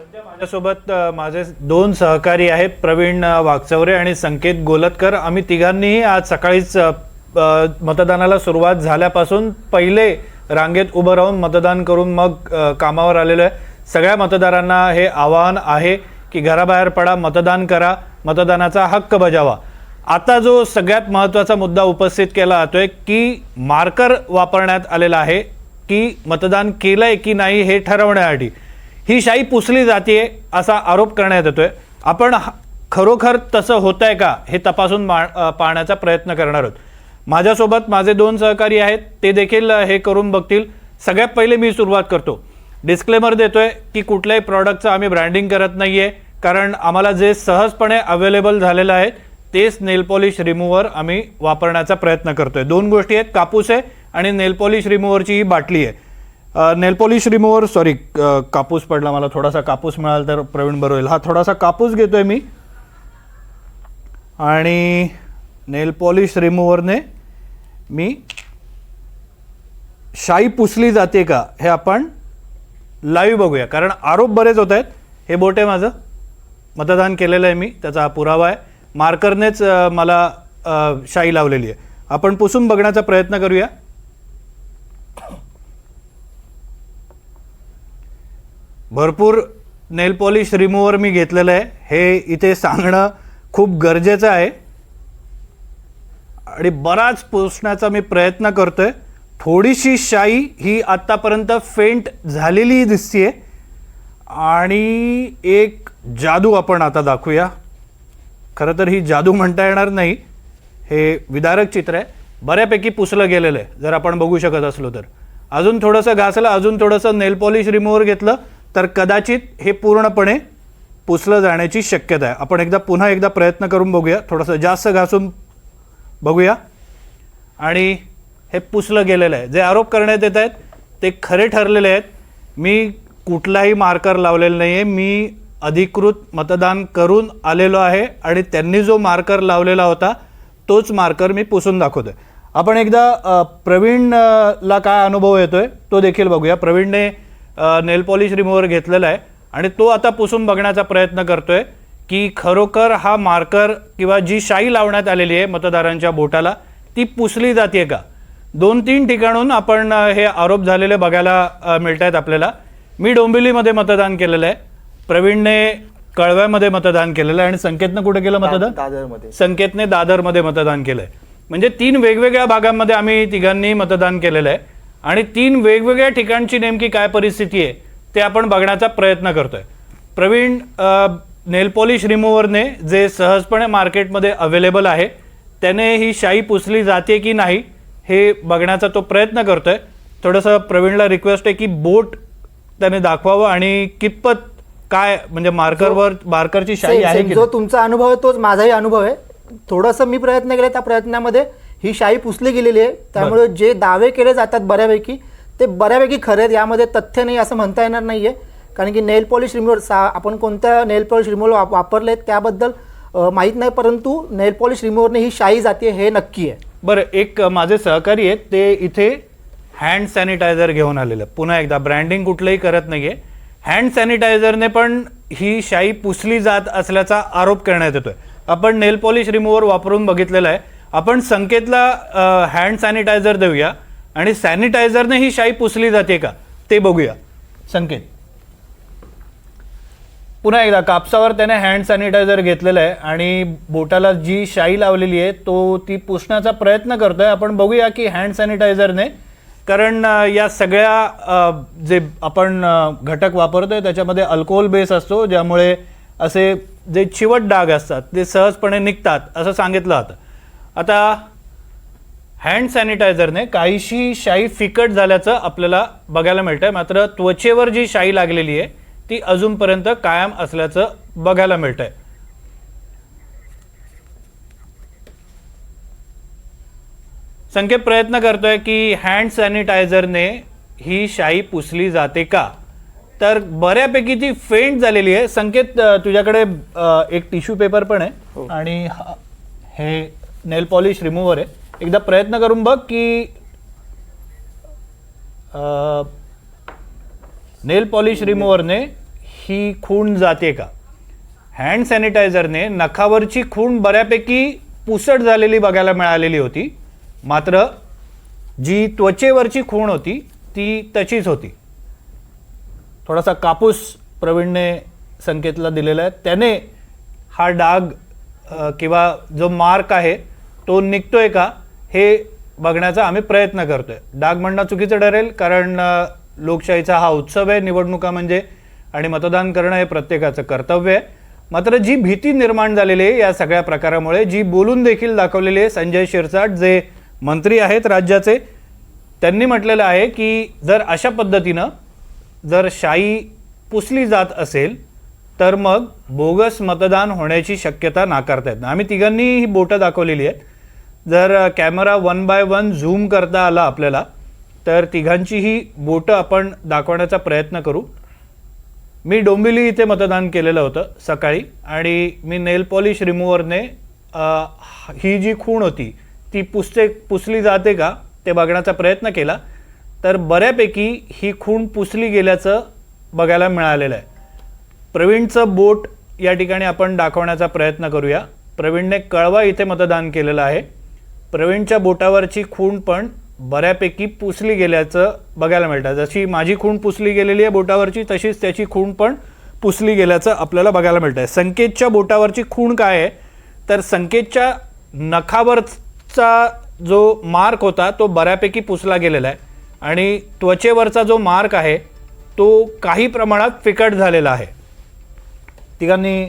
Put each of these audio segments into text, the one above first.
माझ्यासोबत माझे दोन सहकारी आहेत प्रवीण अ, वागचौरे आणि संकेत गोलतकर. आम्ही तिघांनीही आज सकाळीच मतदानाला सुरुवात झाल्यापासून पहिले रांगेत उभं राहून मतदान करून मग कामावर आलेलो आहे. सगळ्या मतदारांना हे आवाहन आहे की घराबाहेर पडा मतदान करा मतदानाचा हक्क बजावा. आता जो सगळ्यात महत्त्वाचा मुद्दा उपस्थित केला जातोय की मार्कर वापरण्यात आलेला आहे की मतदान केलंय की नाही हे ठरवण्यासाठी. ही शाई पुसली जाते असा आरोप करण्यात येतोय. आपण ह- खरोखर तसं होत आहे का हे तपासून मा- पाहण्याचा प्रयत्न करणार आहोत. माझ्यासोबत माझे दोन सहकारी आहेत ते देखील हे करून बघतील. सगळ्यात पहिले मी सुरुवात करतो. डिस्क्लेमर देतोय की कुठल्याही प्रॉडक्टचं आम्ही ब्रँडिंग करत नाही आहे कारण आम्हाला जे सहजपणे अवेलेबल झालेलं आहे तेच नेल पॉलिश रिमूव्हर आम्ही वापरण्याचा प्रयत्न करतोय. दोन गोष्टी आहेत कापूस आहे आणि नेल पॉलिश रिमूव्हरची ही बाटली आहे. नेल पॉलिश रिमूव्हर सॉरी कापूस पडला मला थोडासा कापूस मिळाला तर प्रवीण बरं होईल हा थोडासा कापूस घेतोय मी. आणि नेल पॉलिश रिमूव्हरने मी शाई पुसली जाते का हे आपण लाईव्ह बघूया. कारण आरोप बरेच होत आहेत. हे बोट आहे माझं. मतदान केलेलं आहे मी. त्याचा हा पुरावा आहे. मार्करनेच मला शाई लावलेली आहे. आपण पुसून बघण्याचा प्रयत्न करूया. भरपूर नेल पॉलिश रिमूव्हर मी घेतलेलं आहे. हे इथे सांगणं खूप गरजेचं आहे. आणि बराच पुसण्याचा मी प्रयत्न करतो आहे थोडीशी शाई ही आत्तापर्यंत फेंट झालेली दिसते आणि एक जादू आपण आता दाखवूया. खरं तर ही जादू म्हणता येणार नाही. हे विदारक चित्र आहे. बऱ्यापैकी पुसलं गेलेलं आहे जर आपण बघू शकत असलो तर. अजून थोडंसं घासलं अजून थोडंसं नेल पॉलिश रिमूव्हर घेतलं तर कदाचित हे पूर्णपणे पुसलं जाण्याची शक्यता आहे. आपण एकदा पुन्हा एकदा प्रयत्न करून बघूया. थोडंसं जास्त घासून बघूया. आणि हे पुसलं गेलेलं आहे. जे आरोप करण्यात येत आहेत ते खरे ठरलेले आहेत. मी कुठलाही मार्कर लावलेला नाही आहे मी अधिकृत मतदान करून आलेलो आहे आणि त्यांनी जो मार्कर लावलेला होता तोच मार्कर मी पुसून दाखवतोय. आपण एकदा प्रवीणला प्रवीण ला काय अनुभव येतोय तो देखील बघूया. प्रवीणने नेल पॉलिश रिमूव्हर घेतलेला आहे. आणि तो आता पुसून बघण्याचा प्रयत्न करतोय की खरोखर हा मार्कर किंवा जी शाई लावण्यात आलेली आहे मतदारांच्या बोटाला ती पुसली जाते का? दोन तीन ठिकाणून आपण हे आरोप झालेले बघायला मिळत आहेत आपल्याला. मी डोंबिवलीमध्ये मतदान केलेलं आहे. प्रवीणने कळव्यामध्ये मतदान केलेलं आहे. आणि संकेतनं कुठे केलं मतदान? दादरमध्ये. संकेतने दादरमध्ये मतदान केलंय. म्हणजे तीन वेगवेगळ्या भागांमध्ये आम्ही तिघांनी मतदान केलेलं आहे. आणि तीन वेगवेगळ्या ठिकाणची नेमकी काय परिस्थिती आहे ते आपण बघण्याचा प्रयत्न करतोय. प्रवीण नेल पॉलिश रिमूव्हरने जे सहजपणे मार्केटमध्ये अवेलेबल आहे त्याने ही शाई पुसली जाते की नाही हे बघण्याचा तो प्रयत्न करतोय. थोडंसं प्रवीणला रिक्वेस्ट आहे की बोट त्याने दाखवावं आणि कितपत काय म्हणजे मार्करवर मार्करची शाई आहे जो? तुमचा अनुभव आहे तोच माझाही अनुभव आहे. थोडंसं मी प्रयत्न केला त्या प्रयत्नामध्ये. ही शाई पुसली गेलेली आहे. त्यामुळे जे दावे केले जातात बऱ्यापैकी ते बऱ्यापैकी खरे आहेत. यामध्ये तथ्य नाही असं म्हणता येणार नाहीये. कारण की नेल पॉलिश रिमूव्हर सा आपण कोणत्या नेल पॉलिश रिमूव्हर वाप वापरले त्याबद्दल माहीत नाही. परंतु नेल पॉलिश रिमूव्हरने ही शाई जाते हे नक्की आहे. बरं एक माझे सहकारी आहेत. ते इथे हँड सॅनिटायझर घेऊन आलेलं पुन्हा एकदा ब्रँडिंग कुठलंही करत नाहीये. हँड सॅनिटायझरने पण ही शाई पुसली जात असल्याचा आरोप करण्यात येतोय. आपण नेल पॉलिश रिमूव्हर वापरून बघितलेलं आहे. आपण संकेतला हँड सॅनिटायझर देऊया आणि सॅनिटायझरने ही शाई पुसली जाते का ते बघूया. संकेत. पुन्हा एकदा कापसावर त्याने हँड सॅनिटायझर घेतलेलं आहे आणि बोटाला जी शाई लावलेली आहे तो ती पुसण्याचा प्रयत्न करतोय. आपण बघूया की हँड सॅनिटायझरने कारण या सगळ्या जे आपण घटक वापरतोय त्याच्यामध्ये अल्कोहोल बेस असतो ज्यामुळे असे जे चिवट डाग असतात ते सहजपणे निघतात असं सांगितलं जातं आता हँड सॅनिटायझरने काहीशी शाई फिकट झाल्याचं आपल्याला बघायला मिळतंय. मात्र त्वचेवर जी शाई लागलेली आहे ती अजूनपर्यंत कायम असल्याचं बघायला मिळतंय. संकेत प्रयत्न करतोय की हँड सॅनिटायझरने ही शाई पुसली जाते का? तर बऱ्यापैकी ती फेंट झालेली आहे. संकेत तुझ्याकडे एक टिश्यू पेपर पण आहे. आणि हा- हे नेल पॉलिश रिमूव्हर आहे. एकदा प्रयत्न करून बघ की नेल पॉलिश रिमूव्हरने ही खूण जाते का? हँड सॅनिटायझरने नखावरची खूण बऱ्यापैकी पुसट झालेली बघायला मिळालेली होती. मात्र जी त्वचेवरची खूण होती ती तशीच होती. थोडासा कापूस प्रवीणने संकेतला दिलेला आहे. त्याने हा डाग किंवा जो मार्क आहे तो निघतोय का हे बघण्याचा आम्ही प्रयत्न करतोय. डाग म्हणणं चुकीचं ठरेल कारण लोकशाहीचा हा उत्सव आहे निवडणुका म्हणजे आणि मतदान करणं हे प्रत्येकाचं कर्तव्य आहे. मात्र जी भीती निर्माण झालेली आहे या सगळ्या प्रकारामुळे जी बोलून देखील दाखवलेली आहे संजय शिरसाट जे मंत्री आहेत राज्याचे त्यांनी म्हटलेलं आहे की जर अशा पद्धतीनं जर शाई पुसली जात असेल तर मग बोगस मतदान होण्याची शक्यता नाकारता येत नाही. आम्ही तिघांनी ही बोटं दाखवलेली आहेत. जर camera one by one zoom करता आला आपल्याला तर तिघांची ही बोटं आपण दाखवण्याचा प्रयत्न करू. मी डोंबिवली इथे मतदान केलेलं होतं सकाळी आणि मी नेल पॉलिश रिमूव्हरने ही जी खूण होती ती पुसते पुसली जाते का ते बघण्याचा प्रयत्न केला. तर बऱ्यापैकी ही खूण पुसली गेल्याचं बघायला मिळालेलं आहे. प्रवीणचं बोट या ठिकाणी आपण दाखवण्याचा प्रयत्न करूया. प्रवीणने कळवा इथे मतदान केलेलं आहे. प्रवीणच्या बोटावरची खूण पण बऱ्यापैकी पुसली गेल्याचं बघायला मिळतं. जशी माझी खूण पुसली गेलेली आहे बोटावरची तशीच त्याची खूण पण पुसली गेल्याचं आपल्याला बघायला मिळतं आहे संकेतच्या बोटावरची खूण काय आहे? तर संकेतच्या नखावरचा जो मार्क होता तो बऱ्यापैकी पुसला गेलेला आहे. आणि त्वचेवरचा जो मार्क आहे तो काही प्रमाणात फिकट झालेला आहे. तिघांनी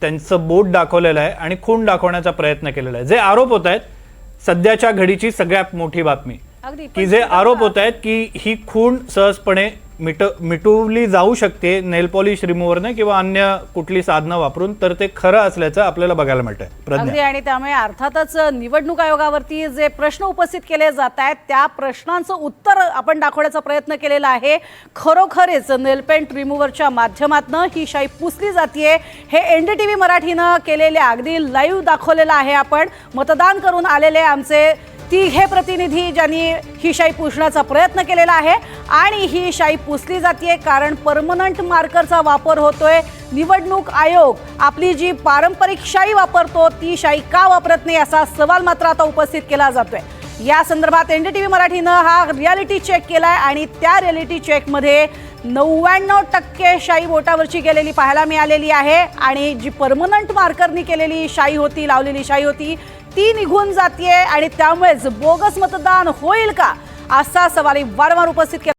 त्यांचं बोट दाखवलेलं आहे आणि खून दाखवण्याचा प्रयत्न केलेला आहे. जे आरोप होत आहेत सध्याच्या घडीची सगळ्यात मोठी बातमी. की जे आरोप होत आहेत की ही खूण सहजपणे मिट मिटवली जाऊ शकते नेल पॉलिश रिमूव्हरने किंवा अन्य कुठली साधनं वापरून तर ते खरं असल्याचं आपल्याला बघायला मिळतंय. अगदी आणि त्यामुळे अर्थातच निवडणूक आयोगावरती जे प्रश्न उपस्थित केले जात आहेत त्या प्रश्नांचं उत्तर आपण दाखवण्याचा प्रयत्न केलेला आहे. खरोखरच नेलपेंट रिमूव्हरच्या माध्यमातून ही शाई पुसली जाते हे एन डी टी व्ही मराठीनं केलेले अगदी लाईव्ह दाखवलेलं आहे आपण. मतदान करून आलेले आमचे तिघे प्रतिनिधी ज्यांनी ही शाई पुसण्याचा प्रयत्न केलेला आहे आणि ही शाई पुसली जाते कारण परमनंट मार्करचा वापर होतोय. निवडणूक आयोग आपली जी पारंपरिक शाई वापरतो ती शाई का वापरत नाही असा सवाल मात्र आता उपस्थित केला जातोय. या संदर्भात एन डी टी व्ही मराठीनं हा रियालिटी चेक केलाय आणि त्या रियालिटी चेकमध्ये नव्याण्णव टक्के शाई बोटावरची गेलेली पाहायला मिळालेली आहे आणि जी परमनंट मार्करनी केलेली शाई होती लावलेली शाई होती ती निघून जातीये आणि त्यामुळेच बोगस मतदान होईल का? असा सवाल वारंवार उपस्थित केला.